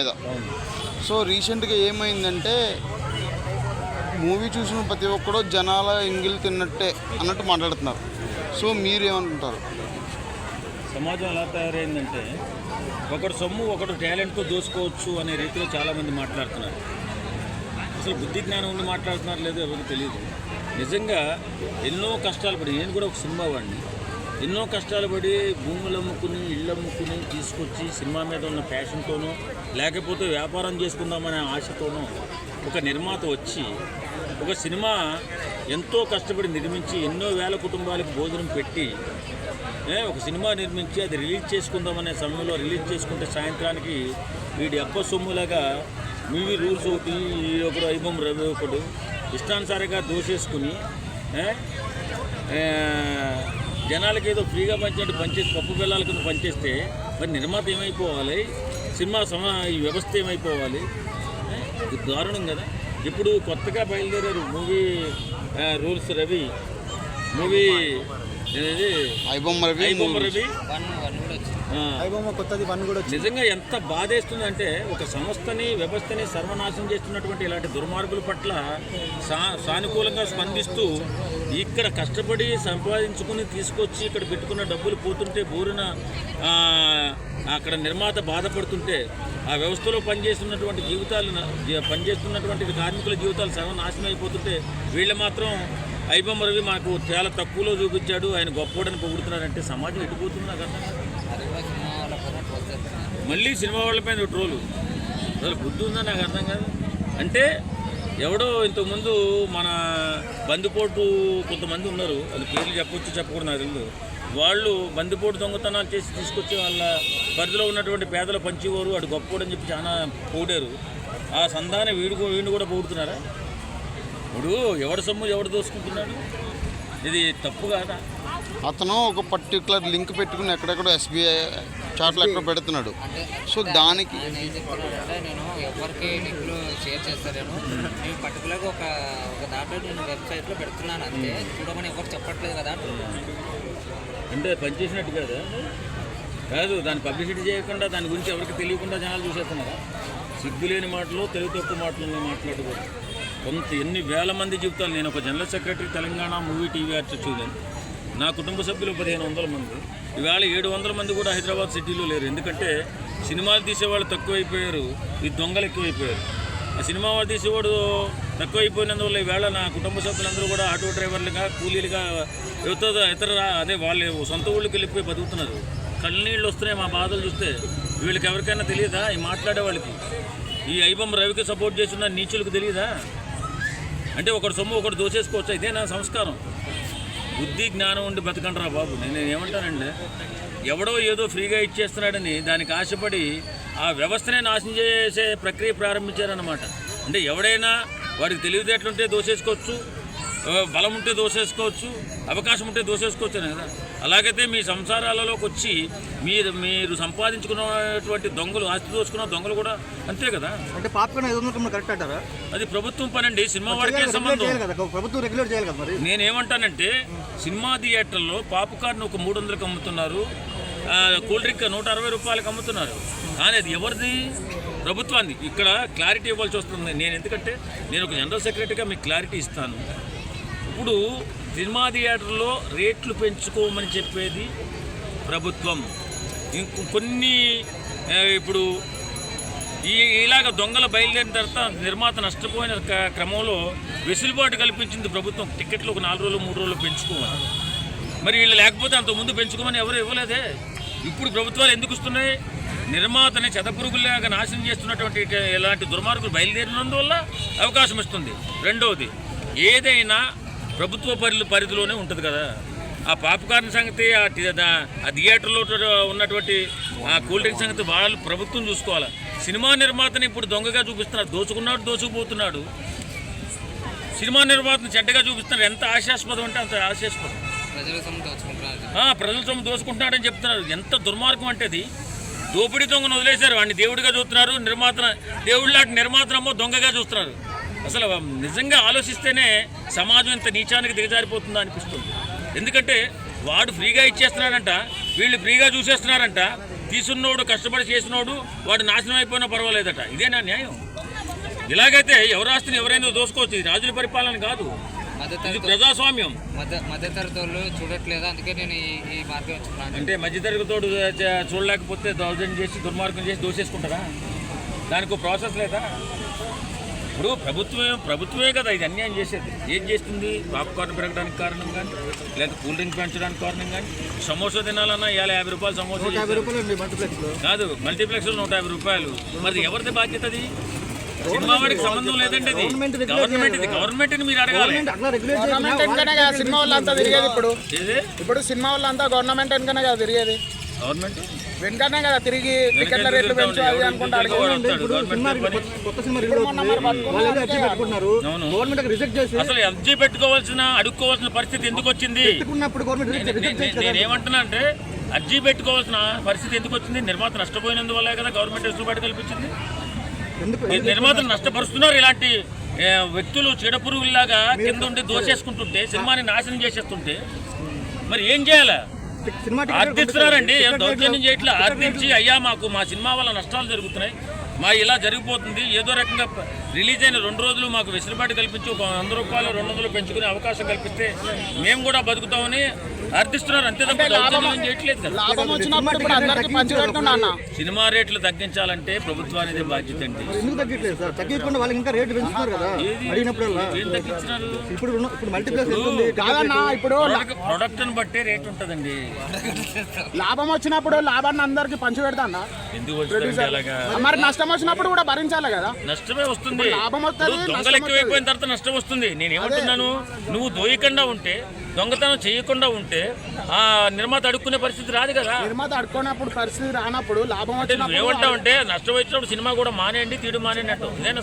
మీద. సో రీసెంట్గా ఏమైందంటే మూవీ చూసిన ప్రతి ఒక్కడో జనాల ఎంగిల్ తిన్నట్టే అన్నట్టు మాట్లాడుతున్నారు. సో మీరు ఏమనుకుంటారు సమాజం ఎలా తయారైందంటే ఒకడు సొమ్ము ఒకడు టాలెంట్తో దోసుకోవచ్చు అనే రీతిలో చాలామంది మాట్లాడుతున్నారు. అసలు బుద్ధి జ్ఞానం ఉండి మాట్లాడుతున్నారు లేదో ఎవరికి తెలియదు. నిజంగా ఎన్నో కష్టాలు పడి నేను కూడా ఒక సినిమా వాడిని ఎన్నో కష్టాలు పడి భూములు అమ్ముకుని ఇళ్ళు అమ్ముకుని తీసుకొచ్చి సినిమా మీద ఉన్న ప్యాషన్తోనో లేకపోతే వ్యాపారం చేసుకుందామనే ఆశతోనో ఒక నిర్మాత వచ్చి ఒక సినిమా ఎంతో కష్టపడి నిర్మించి ఎన్నో వేల కుటుంబాలకు భోజనం పెట్టి ఒక సినిమా నిర్మించి అది రిలీజ్ చేసుకుందామనే సమయంలో రిలీజ్ చేసుకుంటే సాయంత్రానికి వీడి అప్ప సొమ్ములాగా మూవీ రూల్స్ ఒకటి ఈ ఒకడు ఐబం రవి ఒకడు ఇష్టానుసారిగా దోషేసుకుని జనాలకి ఏదో ఫ్రీగా పంచినట్టు పనిచేసి పప్పు పిల్లల కింద పనిచేస్తే మరి నిర్మాత ఏమైపోవాలి? సినిమా సమా ఈ వ్యవస్థ ఏమైపోవాలి? ఇది దారుణం కదా. ఇప్పుడు కొత్తగా బయలుదేరారు movie rules Ravi. Movie Ravi Ravi. IBomma కొత్తది వన్ కూడా నిజంగా ఎంత బాధేస్తుందంటే ఒక సంస్థని వ్యవస్థని సర్వనాశనం చేస్తున్నటువంటి ఇలాంటి దుర్మార్గుల పట్ల సా సానుకూలంగా స్పందిస్తూ ఇక్కడ కష్టపడి సంపాదించుకుని తీసుకొచ్చి ఇక్కడ పెట్టుకున్న డబ్బులు పోతుంటే బోరిన అక్కడ నిర్మాత బాధపడుతుంటే ఆ వ్యవస్థలో పనిచేస్తున్నటువంటి జీవితాలు పనిచేస్తున్నటువంటి కార్మికుల జీవితాలు సర్వనాశనం అయిపోతుంటే వీళ్ళు మాత్రం ఐబొమ్మ రవి మాకు చాలా తక్కువలో చూపించాడు ఆయన గొప్పోడని పొగుడుతున్నారంటే సమాజం ఎటుపోతుంది నాకు అర్థం కాదు. అది కూడా సినిమా వాళ్ళ పైన ట్రోల్ చేస్తున్నారు మళ్ళీ సినిమా వాళ్ళపైన ట్రోలు. అసలు బుద్ధి ఉందా నాకు అర్థం కాదు. అంటే ఎవడో ఇంతకుముందు మన బందిపోటు కొంతమంది ఉన్నారు. అది పేర్లు చెప్పొచ్చు చెప్పకూడదు నాకు తెలియదు వాళ్ళు బందిపోటు దొంగతనాలు చేసి తీసుకొచ్చి వాళ్ళ పరిధిలో ఉన్నటువంటి పేదలు పంచేవారు అటు గొప్పోడు అని చెప్పి చాలా పోడారు. ఆ సంధానం వీడు కూ- వీడిని కూడా పోడుతున్నారా ఇప్పుడు ఎవడు సొమ్ము ఎవడు దోసుకుంటున్నాడు? ఇది తప్పు కాదా? అతను ఒక పర్టికులర్ లింక్ పెట్టుకుని ఎక్కడెక్కడో ఎస్బీఐ చాట్లో ఎక్కడ పెడుతున్నాడు. సో దానికి నేను ఎవరికి లింకులు షేర్ చేస్తాను నేను పర్టికులర్గా ఒక ఒక దాంట్లో నేను వెబ్సైట్లో పెడుతున్నాను అంతే. చూడమని ఎవరు చెప్పట్లేదు కదా అంటే పనిచేసినట్టు కాదా. కాదు దాన్ని పబ్లిసిటీ చేయకుండా దాని గురించి ఎవరికి తెలియకుండా జనాలు చూసేస్తున్నారా. సిగ్గులేని మాటలు తెలుగు తక్కువ మాటలు మాట్లాడకూడదు కొంత ఎన్ని వేల మంది జీవితాలు నేను ఒక general secretary Telangana movie TV arts చూడాను నా కుటుంబ సభ్యులు పదిహేను వందల మంది. ఇవాళ ఏడు వందల మంది కూడా హైదరాబాద్ సిటీలో లేరు. ఎందుకంటే సినిమాలు తీసేవాళ్ళు తక్కువైపోయారు. ఈ దొంగలు ఎక్కువైపోయారు. ఆ సినిమా వాళ్ళు తీసేవాడు తక్కువైపోయినందువల్ల ఈవేళ నా కుటుంబ సభ్యులందరూ కూడా ఆటో డ్రైవర్లుగా కూలీలుగా ఇతర ఇతర అదే వాళ్ళు సొంత ఊళ్ళకి వెళ్ళిపోయి బతుకుతున్నారు. కళ్ళనీళ్ళు వస్తున్నాయి మా బాధలు చూస్తే. వీళ్ళకి ఎవరికైనా తెలియదా ఈ మాట్లాడే వాళ్ళకి? ఈ ఐబం రవికి సపోర్ట్ చేస్తున్న నీచులకు తెలియదా? అంటే ఒకటి సొమ్ము ఒకటి దోచేసుకోవచ్చు. ఇదే నా సంస్కారం? బుద్ధి జ్ఞానం ఉండి బతకండి రా బాబు. నేను ఏమంటానండి? ఎవడో ఏదో ఫ్రీగా ఇచ్చేస్తున్నాడని దానికి ఆశపడి ఆ వ్యవస్థనే నాశనం చేసే ప్రక్రియ ప్రారంభించారన్నమాట. అంటే ఎవడైనా వాడికి తెలివితేటలుంటే దోసేసుకోవచ్చు బలం ఉంటే దోసేసుకోవచ్చు అవకాశం ఉంటే దోసేసుకోవచ్చు అని కదా. అలాగైతే మీ సంసారాలలోకి వచ్చి మీరు మీరు సంపాదించుకున్నటువంటి దొంగలు ఆస్తి దోచుకున్న దొంగలు కూడా అంతే కదా. అంటే వందలు కరెక్ట్ అంటారా? అది ప్రభుత్వం పనండి సినిమా వాడికే సంబంధం? ప్రభుత్వం రెగ్యులేట్ చేయాలి కదా మరి? నేనేమంటానంటే సినిమా థియేటర్లో పాప్కార్న్ ఒక మూడు వందలకు అమ్ముతున్నారు. కూల్ డ్రింక్ నూట అరవై రూపాయలకు అమ్ముతున్నారు. కానీ అది ఎవరిది? ప్రభుత్వాన్ని ఇక్కడ క్లారిటీ ఇవ్వాల్సి వస్తుంది. నేను ఎందుకంటే నేను ఒక జనరల్ సెక్రటరీగా మీకు క్లారిటీ ఇస్తాను. ఇప్పుడు సినిమా థియేటర్లో రేట్లు పెంచుకోమని చెప్పేది ప్రభుత్వం. ఇంకో కొన్ని ఇప్పుడు ఈ ఇలాగ దొంగలు బయలుదేరిన తర్వాత నిర్మాత నష్టపోయిన క- క్రమంలో వెసులుబాటు కల్పించింది ప్రభుత్వం. టికెట్లు ఒక నాలుగు రోజులు మూడు రోజులు పెంచుకోమని మరి వీళ్ళు లేకపోతే అంత ముందు పెంచుకోమని ఎవరు ఇవ్వలేదే? ఇప్పుడు ప్రభుత్వాలు ఎందుకు ఇస్తున్నాయి నిర్మాతని చెదపురుగులాగా నాశనం చేస్తున్నటువంటి ఇలాంటి దుర్మార్గులు బయలుదేరినందువల్ల అవకాశం ఇస్తుంది రెండవది ఏదైనా ప్రభుత్వ పరిధి పరిధిలోనే ఉంటుంది కదా. ఆ పాపకారణ సంగతి ఆ ఆ థియేటర్లో ఉన్నటువంటి ఆ కూల్ డ్రింక్ సంగతి వాళ్ళు ప్రభుత్వం చూసుకోవాలి. సినిమా నిర్మాతని ఇప్పుడు దొంగగా చూపిస్తున్నారు. దోచుకున్నాడు దోచుకుపోతున్నాడు. సినిమా నిర్మాతను చెడ్డగా చూపిస్తున్నారు. ఎంత ఆశాస్పదం అంటే అంత ఆశాస్పదం. ప్రజల సొమ్ము దోచుకుంటున్నాడని చెప్తున్నారు. ఎంత దుర్మార్గం అంటే అది. దోపిడీ దొంగను వదిలేశారు. వాడిని దేవుడిగా చూస్తున్నారు. నిర్మాత దేవుడిలాంటి నిర్మాతనమ్మో దొంగగా చూస్తున్నారు. అసలు నిజంగా ఆలోచిస్తేనే సమాజం ఇంత నీచానికి దిగజారిపోతుందా అనిపిస్తుంది. ఎందుకంటే వాడు ఫ్రీగా ఇచ్చేస్తున్నాడంట. వీళ్ళు ఫ్రీగా చూసేస్తున్నారంట. తీసున్నోడు కష్టపడి చేసినోడు వాడు నాశనం అయిపోయినా పర్వాలేదట. ఇదేనా న్యాయం? ఇలాగైతే ఎవరు ఆస్తిని ఎవరైనా దోసుకోవచ్చు. ఇది రాజుల పరిపాలన కాదు. ఇది మధ్యతరగతి ప్రజాస్వామ్యం. మధ్య మధ్యతరగతి చూడట్లేదు? అందుకే నేను ఈ మార్గం ఎంచుకున్నాను అంటే మధ్యతరగతోడు చ- చూడలేకపోతే దౌర్జన్యం చేసి దుర్మార్గం చేసి దోసేసుకుంటారా? దానికి ప్రాసెస్ లేదా? ఇప్పుడు ప్రభుత్వమే ప్రభుత్వమే కదా ఇది అన్యాయం చేసేది. ఏం చేస్తుంది? పాప్కార్న్ పెరగడానికి కారణం కానీ లేదా కూల్ డ్రింక్ పెంచడానికి కారణం కానీ సమోసా తినాలన్నా ఇవాళ యాభై రూపాయలు సమోసా మల్టీప్లెక్స్లో. కాదు మల్టీప్లెక్స్ నూట యాభై రూపాయలు. మరి ఎవరిది బాధ్యత అది? సినిమా వాడికి సంబంధం లేదండి అది గవర్నమెంట్ ఇది. గవర్నమెంట్ మీరు అడగాలి. గవర్నమెంట్ అట్లా రెగ్యులేట్ గవర్నమెంట్ వెనుకనే కదా సినిమా వాళ్ళంతా తిరిగేది ఇప్పుడు. ఏది? ఇప్పుడు సినిమా వాళ్ళంతా గవర్నమెంట్ వెనుకనే కదా తిరిగేది. గవర్నమెంట్ వెనుకనే కదా తిరిగి టికెట్ల రేట్లు పెంచు అది అనుకుంటా అసలు అర్జీ పెట్టుకోవాల్సిన అడుక్కోవాల్సిన పరిస్థితి ఎందుకు వచ్చింది? నేనేమంటున్నా అంటే అర్జీ పెట్టుకోవాల్సిన పరిస్థితి ఎందుకు వచ్చింది? నిర్మాత నష్టపోయినందువల్లే కదా గవర్నమెంట్ వెసులుబాటు కల్పించింది. నిర్మాతలు నష్టపరుస్తున్నారు ఇలాంటి వ్యక్తులు చీడపురుగుల్లాగా కింద ఉండి దోచేసుకుంటుంటే సినిమాని నాశనం చేసేస్తుంటే మరి ఏం చేయాలి? ఆర్థిస్తున్నారండి దౌర్జన్యం చేయట్లే? ఆర్థించి అయ్యా మాకు మా సినిమా వల్ల నష్టాలు జరుగుతున్నాయి. మా ఇలా జరిగిపోతుంది. ఏదో రకంగా రిలీజ్ అయిన రెండు రోజులు మాకు వెసులుబాటు కల్పించి ఒక వంద రూపాయలు రెండు వందలు పెంచుకునే అవకాశం కల్పిస్తే మేము కూడా బతుకుతామని అర్థిస్తున్నారు అంతే తప్ప దౌర్జన్యం చేయట్లేదు కదా. లాభం వచ్చినప్పుడు ఇప్పుడు అందరికి అన్న సినిమా రేట్లు తగ్గించాలంటే ప్రభుత్వానిదే బాధ్యత అండి. ఎందుకు తగ్గట్లేదు సార్? తగ్గకుండా వాళ్ళకి ఇంకా రేటు పెంచుతున్నారు కదా. అడిగినప్పుడల్లా. ఏం తగ్గించినారు? ఇప్పుడు ఉన్న- ఇప్పుడు మల్టీప్లెక్స్ ఎంత ఉంది? కాదన్నా ఇప్పుడు ప్రొడక్ట్ బట్టే రేట్ ఉంటుందండి. లాభం వచ్చినప్పుడు లాభాన్ని అందరికి పంచి పెడతా అన్న ఎందుకు వస్తుందండి అలాగా? మరి నష్టం వచ్చినప్పుడు కూడా భరించాలి కదా. నష్టమే వస్తుంది. లాభం వస్తది, ఇప్పుడు నష్టం దొంగలు ఎక్కువైపోయిన తర్వాత నష్టం వస్తుంది. నేను ఏమంటున్నాను నువ్వు దోయకుండా ఉంటే దొంగతనం చేయకుండా ఉంటే ఆ నిర్మాత అడుక్కునే పరిస్థితి రాదు కదా. నిర్మాత అడుకున్నప్పుడు పరిస్థితి రానప్పుడు లాభం నువ్వేమంటావు అంటే నష్టం వచ్చినప్పుడు సినిమా కూడా మానేయండి తీడు అంటావు. ఇదేనా